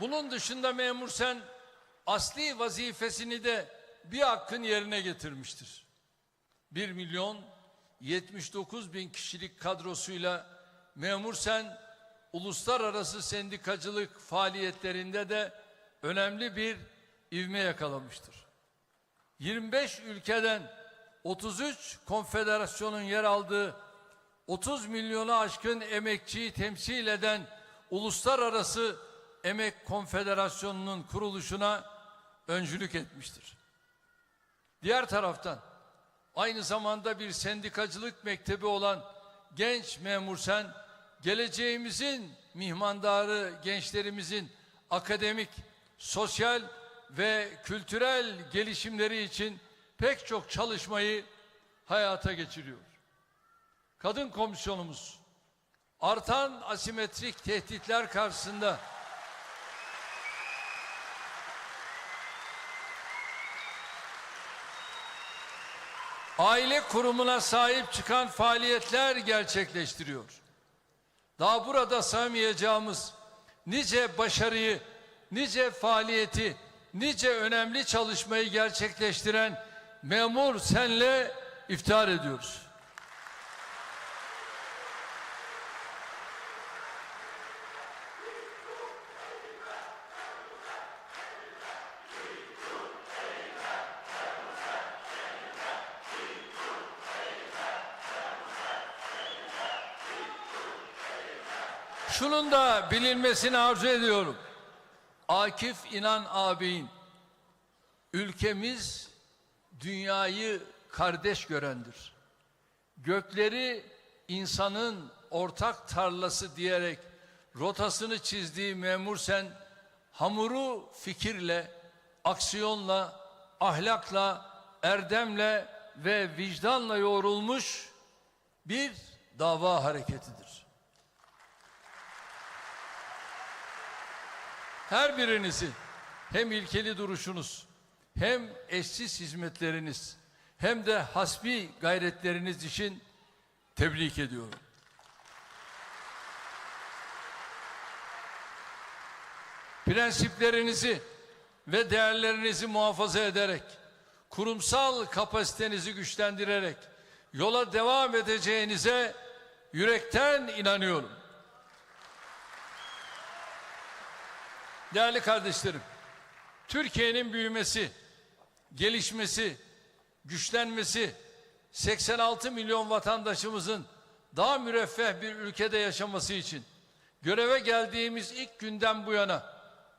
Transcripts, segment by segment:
Bunun dışında memur sen asli vazifesini de bir hakkın yerine getirmiştir. 1 milyon 79 bin kişilik kadrosuyla memur sen uluslararası sendikacılık faaliyetlerinde de önemli bir ivme yakalamıştır. 25 ülkeden 33 konfederasyonun yer aldığı 30 milyonu aşkın emekçiyi temsil eden Uluslararası Emek Konfederasyonu'nun kuruluşuna öncülük etmiştir. Diğer taraftan aynı zamanda bir sendikacılık mektebi olan genç memur sen geleceğimizin mihmandarı gençlerimizin akademik, sosyal ve kültürel gelişimleri için pek çok çalışmayı hayata geçiriyor. Kadın komisyonumuz artan asimetrik tehditler karşısında aile kurumuna sahip çıkan faaliyetler gerçekleştiriyor. Daha burada saymayacağımız nice başarıyı, nice faaliyeti, nice önemli çalışmayı gerçekleştiren memur senle iftihar ediyoruz. Şunun da bilinmesini arzu ediyorum. Akif İnan ağabeyin ülkemiz dünyayı kardeş görendir. Gökleri insanın ortak tarlası diyerek rotasını çizdiği memur sen hamuru fikirle, aksiyonla, ahlakla, erdemle ve vicdanla yoğrulmuş bir dava hareketidir. Her birinizi hem ilkeli duruşunuz, hem eşsiz hizmetleriniz, hem de hasbi gayretleriniz için tebrik ediyorum. Prensiplerinizi ve değerlerinizi muhafaza ederek, kurumsal kapasitenizi güçlendirerek yola devam edeceğinize yürekten inanıyorum. Değerli kardeşlerim, Türkiye'nin büyümesi, gelişmesi, güçlenmesi, 86 milyon vatandaşımızın daha müreffeh bir ülkede yaşaması için göreve geldiğimiz ilk günden bu yana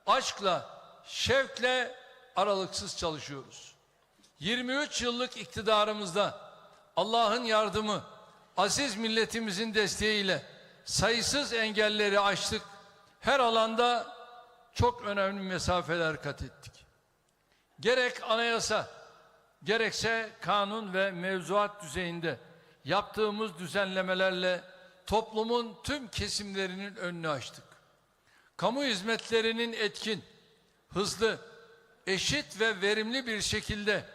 aşkla, şevkle aralıksız çalışıyoruz. 23 yıllık iktidarımızda Allah'ın yardımı, aziz milletimizin desteğiyle sayısız engelleri aştık. Her alanda çok önemli mesafeler kat ettik. Gerek anayasa, gerekse kanun ve mevzuat düzeyinde yaptığımız düzenlemelerle toplumun tüm kesimlerinin önünü açtık. Kamu hizmetlerinin etkin, hızlı, eşit ve verimli bir şekilde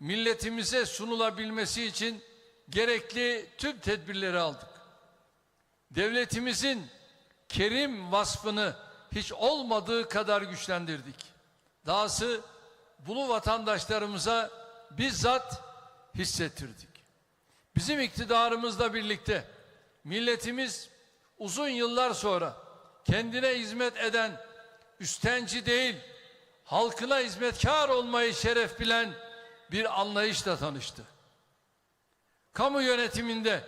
milletimize sunulabilmesi için gerekli tüm tedbirleri aldık. Devletimizin kerim vasfını hiç olmadığı kadar güçlendirdik. Dahası bunu vatandaşlarımıza bizzat hissettirdik. Bizim iktidarımızla birlikte milletimiz uzun yıllar sonra kendine hizmet eden üstenci değil, halkına hizmetkar olmayı şeref bilen bir anlayışla tanıştı. Kamu yönetiminde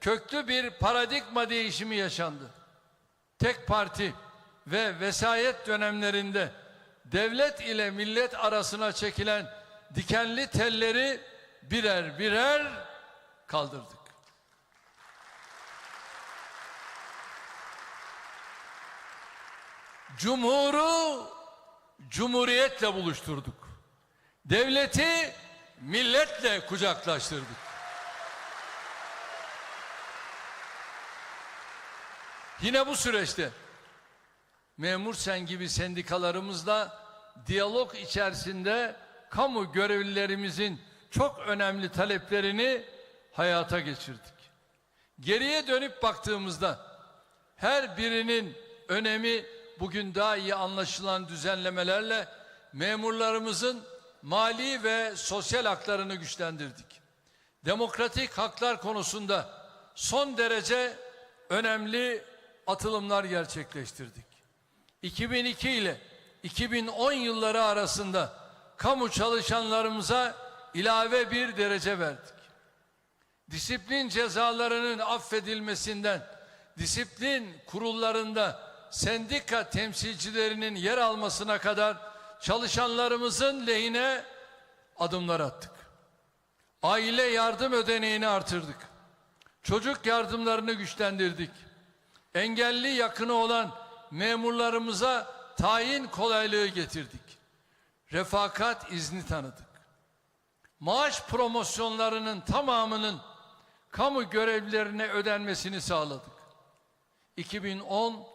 köklü bir paradigma değişimi yaşandı. Tek parti ve vesayet dönemlerinde devlet ile millet arasına çekilen dikenli telleri birer birer kaldırdık. Cumhuru cumhuriyetle buluşturduk. Devleti milletle kucaklaştırdık. Yine bu süreçte memur sen gibi sendikalarımızla diyalog içerisinde kamu görevlilerimizin çok önemli taleplerini hayata geçirdik. Geriye dönüp baktığımızda her birinin önemi bugün daha iyi anlaşılan düzenlemelerle memurlarımızın mali ve sosyal haklarını güçlendirdik. Demokratik haklar konusunda son derece önemli atılımlar gerçekleştirdik. 2002 ile 2010 yılları arasında kamu çalışanlarımıza ilave bir derece verdik. Disiplin cezalarının affedilmesinden disiplin kurullarında sendika temsilcilerinin yer almasına kadar çalışanlarımızın lehine adımlar attık. Aile yardım ödeneğini artırdık. Çocuk yardımlarını güçlendirdik. Engelli yakını olan memurlarımıza tayin kolaylığı getirdik. Refakat izni tanıdık. Maaş promosyonlarının tamamının kamu görevlilerine ödenmesini sağladık. 2010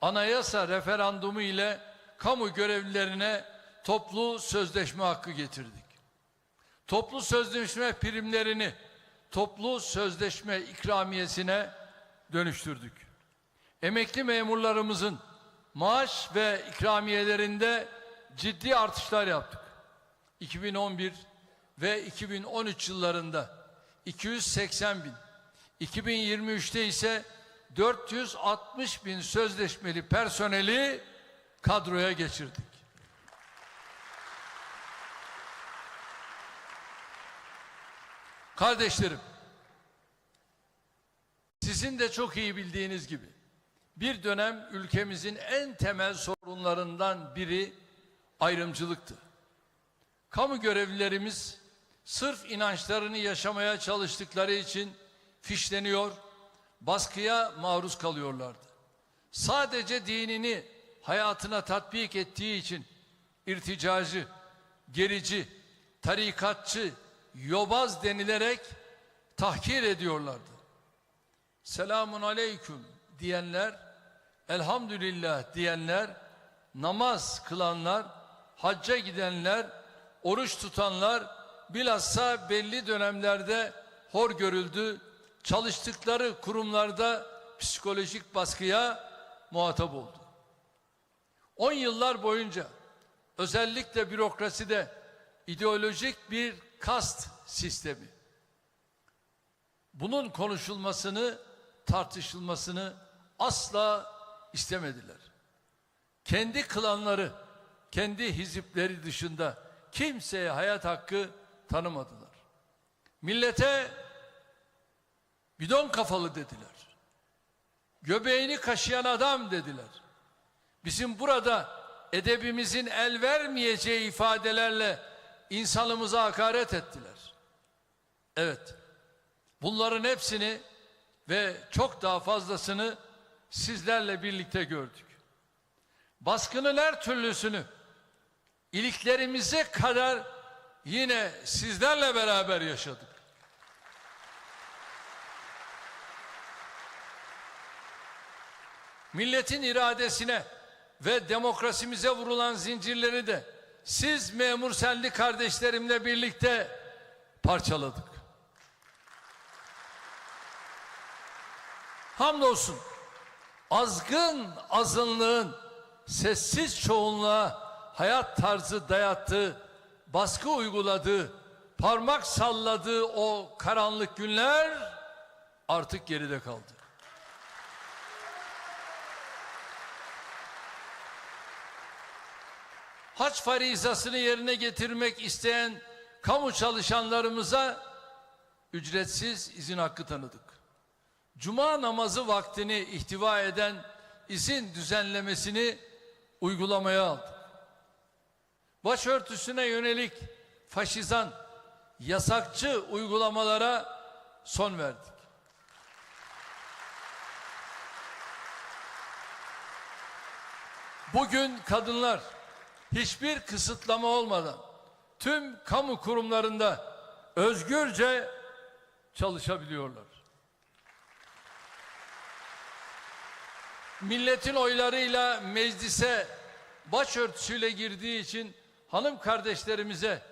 anayasa referandumu ile kamu görevlilerine toplu sözleşme hakkı getirdik. Toplu sözleşme primlerini toplu sözleşme ikramiyesine dönüştürdük. Emekli memurlarımızın maaş ve ikramiyelerinde ciddi artışlar yaptık. 2011 ve 2013 yıllarında 280 bin, 2023'te ise 460 bin sözleşmeli personeli kadroya geçirdik. Kardeşlerim, sizin de çok iyi bildiğiniz gibi bir dönem ülkemizin en temel sorunlarından biri ayrımcılıktı. Kamu görevlilerimiz sırf inançlarını yaşamaya çalıştıkları için fişleniyor, baskıya maruz kalıyorlardı. Sadece dinini hayatına tatbik ettiği için irticacı, gerici, tarikatçı, yobaz denilerek tahkir ediyorlardı. Selamun aleyküm diyenler, elhamdülillah diyenler, namaz kılanlar, hacca gidenler, oruç tutanlar bilhassa belli dönemlerde hor görüldü, çalıştıkları kurumlarda psikolojik baskıya muhatap oldu. 10 yıllar boyunca özellikle bürokraside ideolojik bir kast sistemi. Bunun konuşulmasını, tartışılmasını asla istemediler. Kendi klanları, kendi hizipleri dışında kimseye hayat hakkı tanımadılar. Millete bidon kafalı dediler. Göbeğini kaşıyan adam dediler. Bizim burada edebimizin el vermeyeceği ifadelerle insanımıza hakaret ettiler. Evet. Bunların hepsini ve çok daha fazlasını sizlerle birlikte gördük. Baskının her türlüsünü iliklerimize kadar yine sizlerle beraber yaşadık. Milletin iradesine ve demokrasimize vurulan zincirleri de siz memur senli kardeşlerimle birlikte parçaladık. Hamdolsun azgın azınlığın sessiz çoğunluğa hayat tarzı dayattığı, baskı uyguladığı, parmak salladığı o karanlık günler artık geride kaldı. haç farizasını yerine getirmek isteyen kamu çalışanlarımıza ücretsiz izin hakkı tanıdık. Cuma namazı vaktini ihtiva eden izin düzenlemesini uygulamaya aldık. Başörtüsüne yönelik faşizan, yasakçı uygulamalara son verdik. Bugün kadınlar hiçbir kısıtlama olmadan tüm kamu kurumlarında özgürce çalışabiliyorlar. Milletin oylarıyla meclise başörtüsüyle girdiği için hanım kardeşlerimize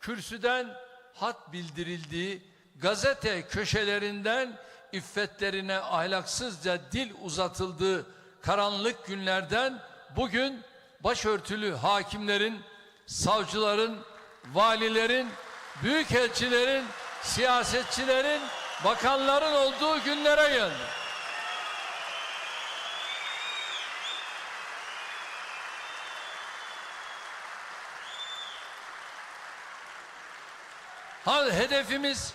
kürsüden hat bildirildiği, gazete köşelerinden iffetlerine ahlaksızca dil uzatıldığı karanlık günlerden bugün başörtülü hakimlerin, savcıların, valilerin, büyükelçilerin, siyasetçilerin, bakanların olduğu günlere geldi. Hedefimiz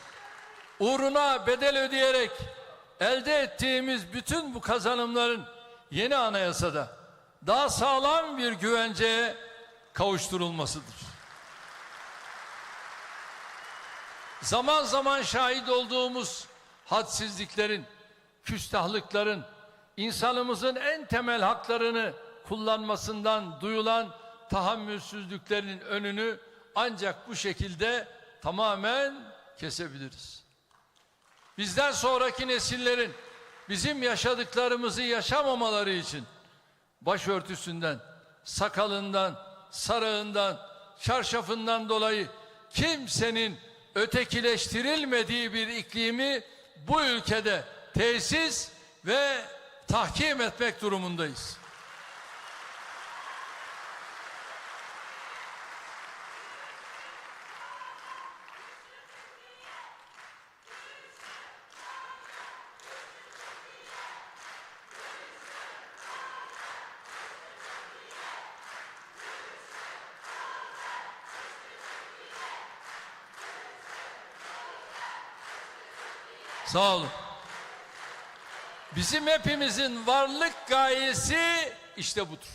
uğruna bedel ödeyerek elde ettiğimiz bütün bu kazanımların yeni anayasada daha sağlam bir güvenceye kavuşturulmasıdır. Zaman zaman şahit olduğumuz hadsizliklerin, küstahlıkların, insanımızın en temel haklarını kullanmasından duyulan tahammülsüzlüklerin önünü ancak bu şekilde tamamen kesebiliriz. Bizden sonraki nesillerin bizim yaşadıklarımızı yaşamamaları için başörtüsünden, sakalından, sarığından, çarşafından dolayı kimsenin ötekileştirilmediği bir iklimi bu ülkede tesis ve tahkim etmek durumundayız. Sağ olun. Bizim hepimizin varlık gayesi işte budur.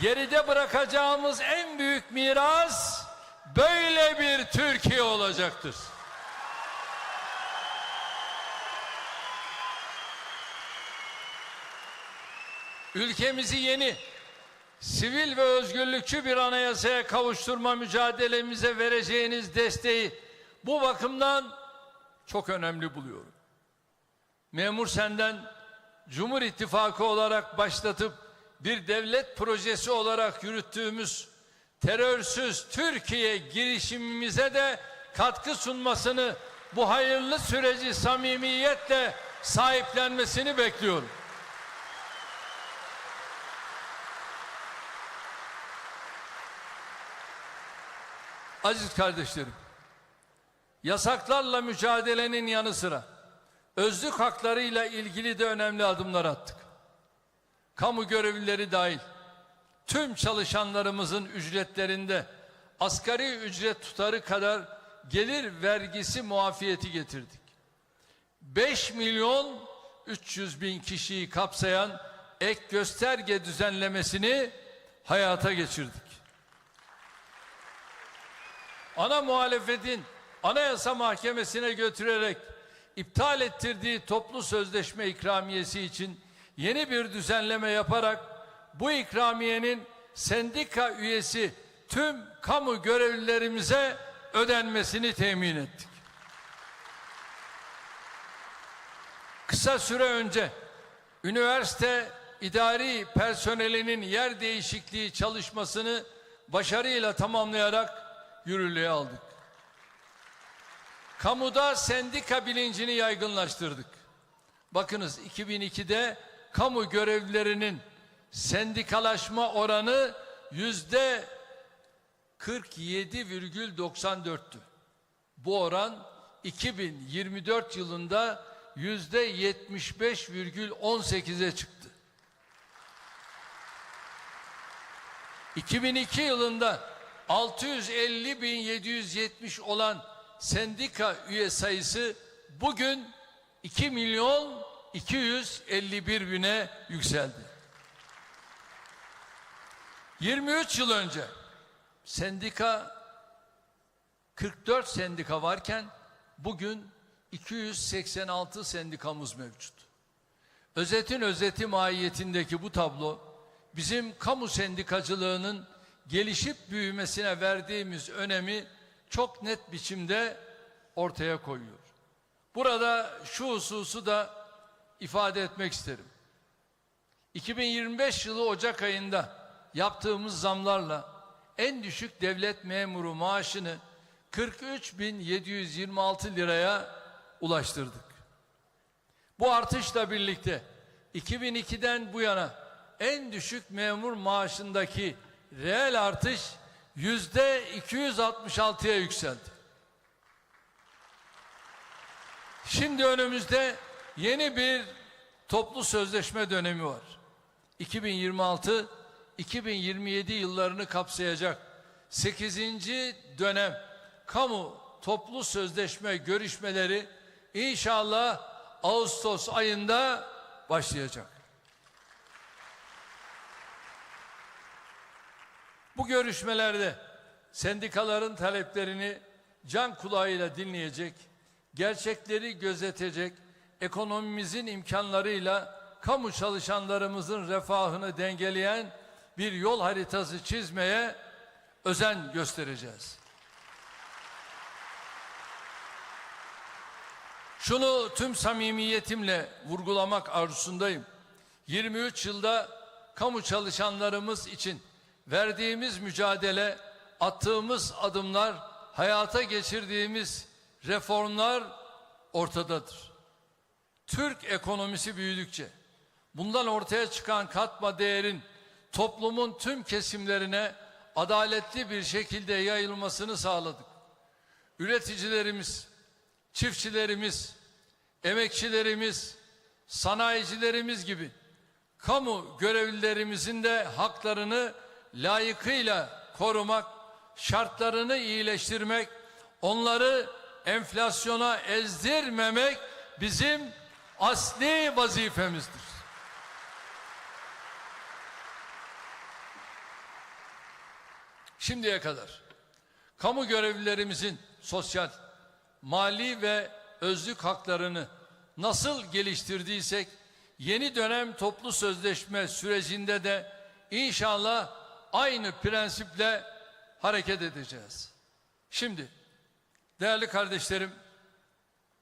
Geride bırakacağımız en büyük miras böyle bir Türkiye olacaktır. Ülkemizi yeni, sivil ve özgürlükçü bir anayasaya kavuşturma mücadelemize vereceğiniz desteği bu bakımdan çok önemli buluyorum. Memur senden Cumhur İttifakı olarak başlatıp bir devlet projesi olarak yürüttüğümüz terörsüz Türkiye girişimimize de katkı sunmasını bu hayırlı süreci samimiyetle sahiplenmesini bekliyorum. Aziz kardeşlerim, yasaklarla mücadelenin yanı sıra özlük haklarıyla ilgili de önemli adımlar attık. Kamu görevlileri dahil tüm çalışanlarımızın ücretlerinde asgari ücret tutarı kadar gelir vergisi muafiyeti getirdik. 5 milyon 300 bin kişiyi kapsayan ek gösterge düzenlemesini hayata geçirdik. Ana muhalefetin Anayasa Mahkemesi'ne götürerek iptal ettirdiği toplu sözleşme ikramiyesi için yeni bir düzenleme yaparak bu ikramiyenin sendika üyesi tüm kamu görevlilerimize ödenmesini temin ettik. Kısa süre önce üniversite idari personelinin yer değişikliği çalışmasını başarıyla tamamlayarak yürürlüğe aldık. Kamuda sendika bilincini yaygınlaştırdık. Bakınız 2002'de kamu görevlilerinin sendikalaşma oranı yüzde 47,94'tü. Bu oran 2024 yılında yüzde 75,18'e çıktı. 2002 yılında 650.770 olan sendika üye sayısı bugün 2 milyon 251 bine yükseldi. 23 yıl önce sendika 44 sendika varken bugün 286 sendikamız mevcut. Özetin özeti mahiyetindeki bu tablo bizim kamu sendikacılığının gelişip büyümesine verdiğimiz önemi çok net biçimde ortaya koyuyor. Burada şu hususu da ifade etmek isterim. 2025 yılı Ocak ayında yaptığımız zamlarla en düşük devlet memuru maaşını 43.726 liraya ulaştırdık. Bu artışla birlikte 2002'den bu yana en düşük memur maaşındaki reel artış yüzde 266'ya yükseldi. Şimdi önümüzde yeni bir toplu sözleşme dönemi var. 2026-2027 yıllarını kapsayacak 8. dönem kamu toplu sözleşme görüşmeleri inşallah Ağustos ayında başlayacak. Bu görüşmelerde sendikaların taleplerini can kulağıyla dinleyecek, gerçekleri gözetecek, ekonomimizin imkanlarıyla kamu çalışanlarımızın refahını dengeleyen bir yol haritası çizmeye özen göstereceğiz. Şunu tüm samimiyetimle vurgulamak arzusundayım. 23 yılda kamu çalışanlarımız için verdiğimiz mücadele, attığımız adımlar, hayata geçirdiğimiz reformlar ortadadır. Türk ekonomisi büyüdükçe bundan ortaya çıkan katma değerin toplumun tüm kesimlerine adaletli bir şekilde yayılmasını sağladık. Üreticilerimiz, çiftçilerimiz, emekçilerimiz, sanayicilerimiz gibi kamu görevlilerimizin de haklarını layıkıyla korumak, şartlarını iyileştirmek, onları enflasyona ezdirmemek bizim asli vazifemizdir. Şimdiye kadar kamu görevlilerimizin sosyal, mali ve özlük haklarını nasıl geliştirdiysek yeni dönem toplu sözleşme sürecinde de inşallah aynı prensiple hareket edeceğiz. Şimdi değerli kardeşlerim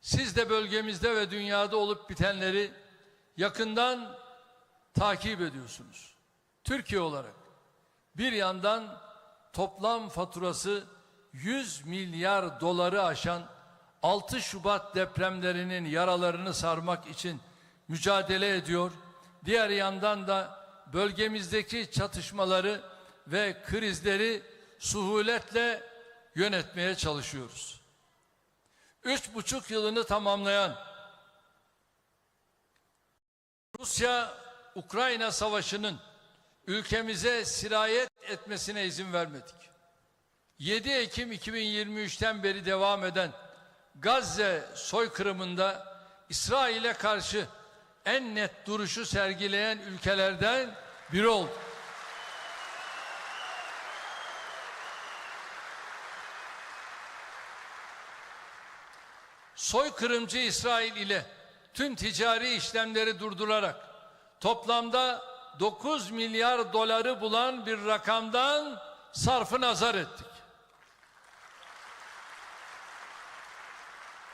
siz de bölgemizde ve dünyada olup bitenleri yakından takip ediyorsunuz. Türkiye olarak bir yandan toplam faturası 100 milyar doları aşan 6 Şubat depremlerinin yaralarını sarmak için mücadele ediyor. Diğer yandan da bölgemizdeki çatışmaları ve krizleri suhuletle yönetmeye çalışıyoruz. Üç buçuk yılını tamamlayan Rusya-Ukrayna savaşının ülkemize sirayet etmesine izin vermedik. 7 Ekim 2023'ten beri devam eden Gazze soykırımında İsrail'e karşı en net duruşu sergileyen ülkelerden biri oldu. Soykırımcı İsrail ile tüm ticari işlemleri durdurarak toplamda 9 milyar doları bulan bir rakamdan sarfı nazar ettik.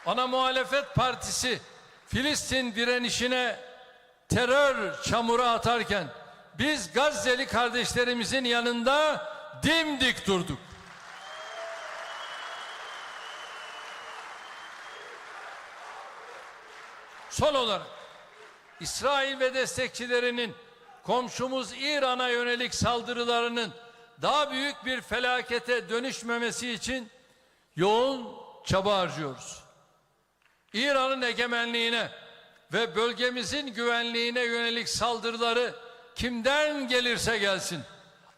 Ana muhalefet partisi Filistin direnişine terör çamuru atarken biz Gazze'li kardeşlerimizin yanında dimdik durduk. Son olarak İsrail ve destekçilerinin komşumuz İran'a yönelik saldırılarının daha büyük bir felakete dönüşmemesi için yoğun çaba harcıyoruz. İran'ın egemenliğine ve bölgemizin güvenliğine yönelik saldırıları kimden gelirse gelsin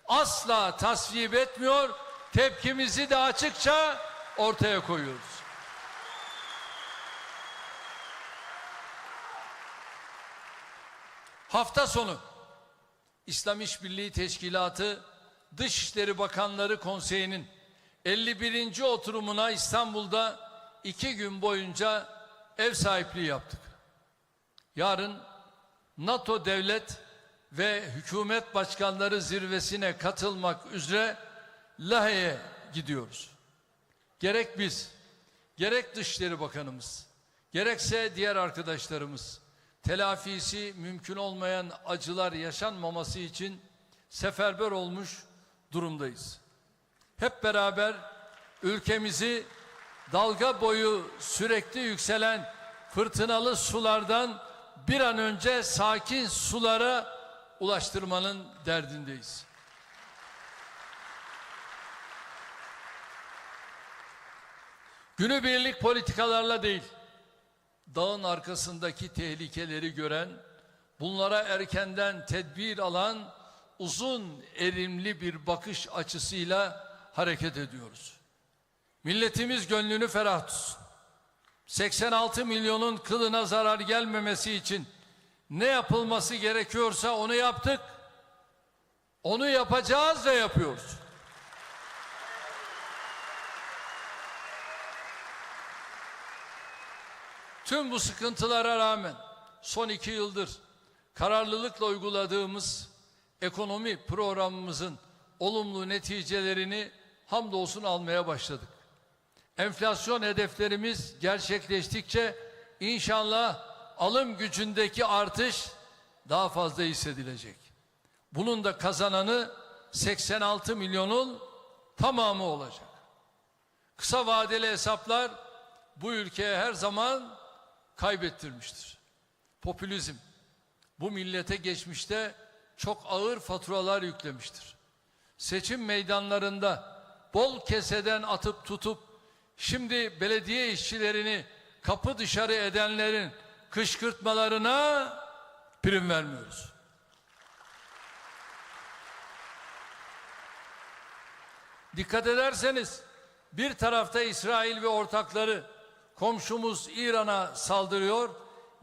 asla tasvip etmiyor, tepkimizi de açıkça ortaya koyuyoruz. Hafta sonu İslam İşbirliği Teşkilatı Dışişleri Bakanları Konseyi'nin 51. oturumuna İstanbul'da iki gün boyunca ev sahipliği yaptık. Yarın NATO devlet ve hükümet başkanları zirvesine katılmak üzere Lahey'e gidiyoruz. Gerek biz, gerek Dışişleri Bakanımız, gerekse diğer arkadaşlarımız telafisi mümkün olmayan acılar yaşanmaması için seferber olmuş durumdayız. Hep beraber ülkemizi dalga boyu sürekli yükselen fırtınalı sulardan bir an önce sakin sulara ulaştırmanın derdindeyiz. Günübirlik politikalarla değil, dağın arkasındaki tehlikeleri gören, bunlara erkenden tedbir alan uzun erimli bir bakış açısıyla hareket ediyoruz. Milletimiz gönlünü ferah tutsun. 86 milyonun kılına zarar gelmemesi için ne yapılması gerekiyorsa onu yaptık. Onu yapacağız ve yapıyoruz. Tüm bu sıkıntılara rağmen son iki yıldır kararlılıkla uyguladığımız ekonomi programımızın olumlu neticelerini hamdolsun almaya başladık. Enflasyon hedeflerimiz gerçekleştikçe inşallah alım gücündeki artış daha fazla hissedilecek. Bunun da kazananı 86 milyonun tamamı olacak. Kısa vadeli hesaplar bu ülkeye her zaman kaybettirmiştir. Popülizm bu millete geçmişte çok ağır faturalar yüklemiştir. Seçim meydanlarında bol keseden atıp tutup şimdi belediye işçilerini kapı dışarı edenlerin kışkırtmalarına prim vermiyoruz. Dikkat ederseniz bir tarafta İsrail ve ortakları komşumuz İran'a saldırıyor.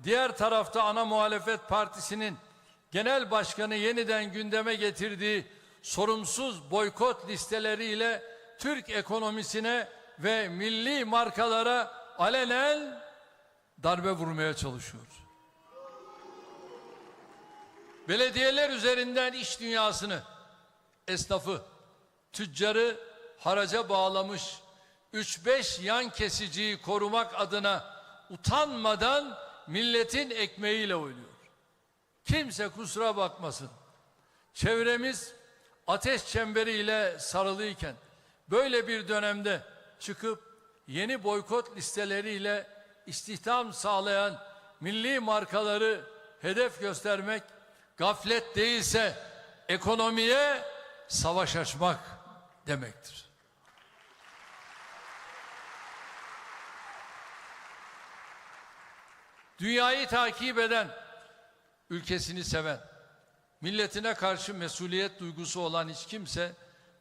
Diğer tarafta ana muhalefet partisinin genel başkanı yeniden gündeme getirdiği sorumsuz boykot listeleriyle Türk ekonomisine ve milli markalara alenen darbe vurmaya çalışıyor. Belediyeler üzerinden iş dünyasını, esnafı, tüccarı haraca bağlamış 3-5 yan kesiciyi korumak adına utanmadan milletin ekmeğiyle oynuyor. Kimse kusura bakmasın. Çevremiz ateş çemberiyle sarılıyken böyle bir dönemde çıkıp yeni boykot listeleriyle istihdam sağlayan milli markaları hedef göstermek gaflet değilse ekonomiye savaş açmak demektir. Dünyayı takip eden, ülkesini seven, milletine karşı mesuliyet duygusu olan hiç kimse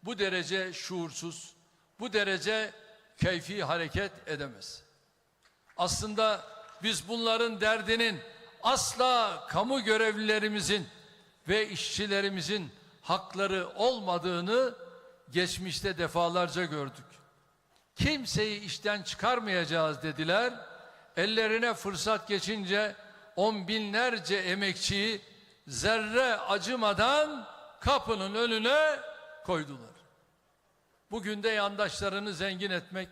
bu derece şuursuz, bu derece keyfi hareket edemez. Aslında biz bunların derdinin asla kamu görevlilerimizin ve işçilerimizin hakları olmadığını geçmişte defalarca gördük. Kimseyi işten çıkarmayacağız dediler. Ellerine fırsat geçince on binlerce emekçiyi zerre acımadan kapının önüne koydular. Bugün de yandaşlarını zengin etmek,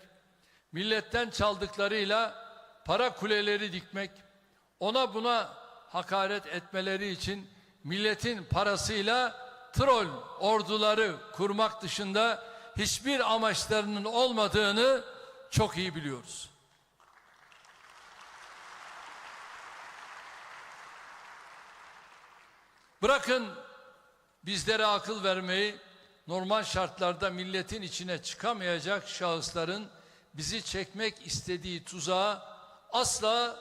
milletten çaldıklarıyla para kuleleri dikmek, ona buna hakaret etmeleri için milletin parasıyla troll orduları kurmak dışında hiçbir amaçlarının olmadığını çok iyi biliyoruz. Bırakın bizlere akıl vermeyi, normal şartlarda milletin içine çıkamayacak şahısların bizi çekmek istediği tuzağa asla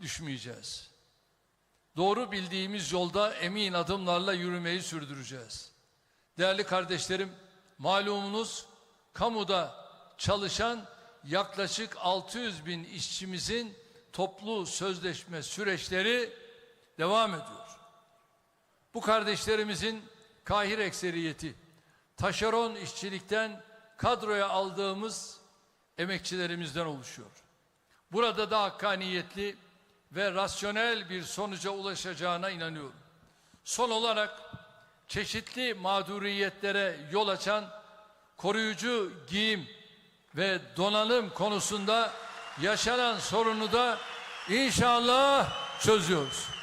düşmeyeceğiz. Doğru bildiğimiz yolda emin adımlarla yürümeyi sürdüreceğiz. Değerli kardeşlerim, malumunuz kamuda çalışan yaklaşık 600 bin işçimizin toplu sözleşme süreçleri devam ediyor. Bu kardeşlerimizin kahir ekseriyeti, taşeron işçilikten kadroya aldığımız emekçilerimizden oluşuyor. Burada da hakkaniyetli ve rasyonel bir sonuca ulaşacağına inanıyorum. Son olarak çeşitli mağduriyetlere yol açan koruyucu giyim ve donanım konusunda yaşanan sorunu da inşallah çözüyoruz.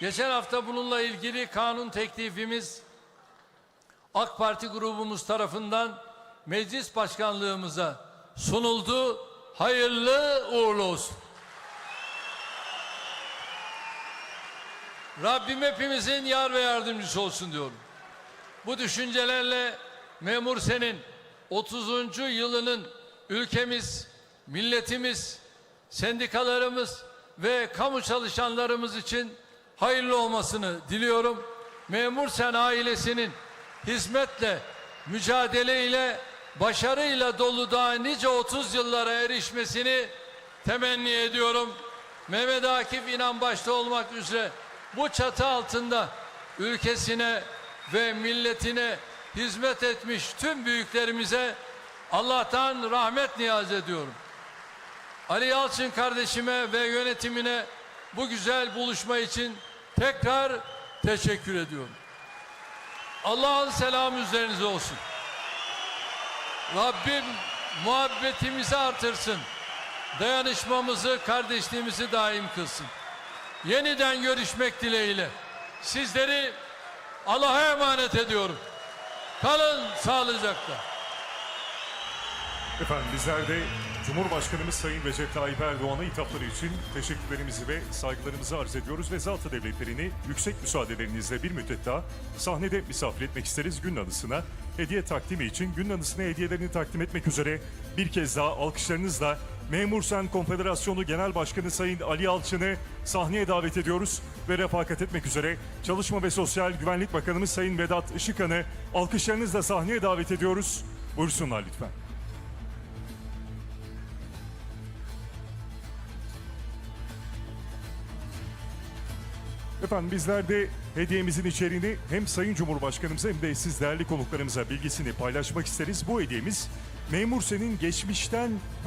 Geçen hafta bununla ilgili kanun teklifimiz AK Parti grubumuz tarafından meclis başkanlığımıza sunuldu. Hayırlı uğurlu olsun. Rabbim hepimizin yar ve yardımcısı olsun diyorum. Bu düşüncelerle Memur Sen'in 30. yılının ülkemiz, milletimiz, sendikalarımız ve kamu çalışanlarımız için hayırlı olmasını diliyorum. Memur Sen ailesinin hizmetle, mücadeleyle, başarıyla dolu daha nice 30 yıllara erişmesini temenni ediyorum. Mehmet Akif İnan başta olmak üzere bu çatı altında ülkesine ve milletine hizmet etmiş tüm büyüklerimize Allah'tan rahmet niyaz ediyorum. Ali Yalçın kardeşime ve yönetimine bu güzel buluşma için tekrar teşekkür ediyorum. Allah'ın selamı üzerinize olsun. Rabbim muhabbetimizi artırsın. Dayanışmamızı, kardeşliğimizi daim kılsın. Yeniden görüşmek dileğiyle. Sizleri Allah'a emanet ediyorum. Kalın sağlıcakla. Efendim bizler de Cumhurbaşkanımız Sayın Recep Tayyip Erdoğan'a hitapları için teşekkürlerimizi ve saygılarımızı arz ediyoruz ve zatı devletlerini yüksek müsaadelerinizle bir müddet daha sahnede misafir etmek isteriz gün anısına. Hediye takdimi için gün anısına hediyelerini takdim etmek üzere bir kez daha alkışlarınızla Memur Sen Konfederasyonu Genel Başkanı Sayın Ali Yalçın'ı sahneye davet ediyoruz ve refakat etmek üzere Çalışma ve Sosyal Güvenlik Bakanımız Sayın Vedat Işıkhan'ı alkışlarınızla sahneye davet ediyoruz. Buyursunlar lütfen. Efendim bizler de hediyemizin içeriğini hem Sayın Cumhurbaşkanımıza hem de siz değerli konuklarımıza bilgisini paylaşmak isteriz. Bu hediyemiz Memur Sen'in geçmişten bu